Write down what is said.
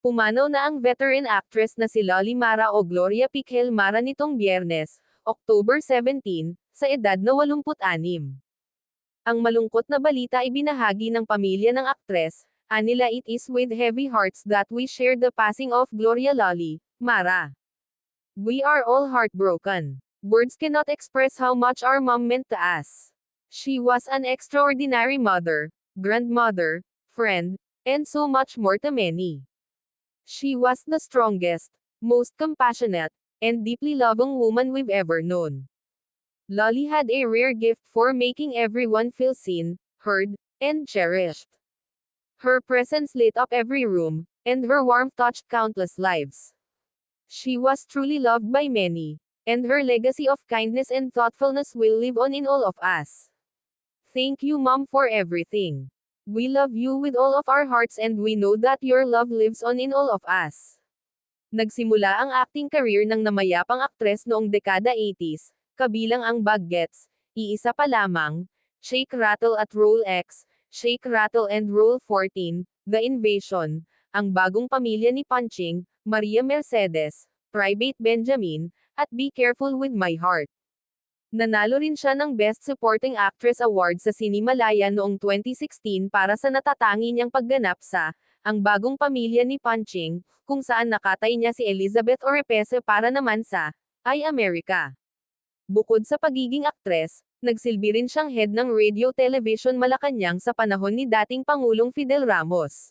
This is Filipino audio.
Pumanaw na ang veteran actress na si Loli Mara o Gloria Piquel Mara nitong biyernes, October 17, sa edad na 86. Ang malungkot na balita ibinahagi ng pamilya ng aktres, anila it is with heavy hearts that we share the passing of Gloria Loli, Mara. We are all heartbroken. Words cannot express how much our mom meant to us. She was an extraordinary mother, grandmother, friend, and so much more to many. She was the strongest, most compassionate, and deeply loving woman we've ever known. Lolly had a rare gift for making everyone feel seen, heard, and cherished. Her presence lit up every room, and her warmth touched countless lives. She was truly loved by many, and her legacy of kindness and thoughtfulness will live on in all of us. Thank you, Mom, for everything. We love you with all of our hearts and we know that your love lives on in all of us. Nagsimula ang acting career ng namayapang aktres noong dekada 80s, kabilang ang Baggets, Iisa pa lamang, Shake Rattle at Roll X, Shake Rattle and Roll 14, The Invasion, ang bagong pamilya ni Punching, Maria Mercedes, Private Benjamin, at Be Careful with My Heart. Nanalo rin siya ng Best Supporting Actress Award sa Sinimalaya noong 2016 para sa natatangi niyang pagganap sa Ang Bagong Pamilya ni Punching, kung saan nakatay niya si Elizabeth Oropesa para naman sa Ay America. Bukod sa pagiging aktres, nagsilbi rin siyang head ng Radio Television Malacanang sa panahon ni dating Pangulong Fidel Ramos.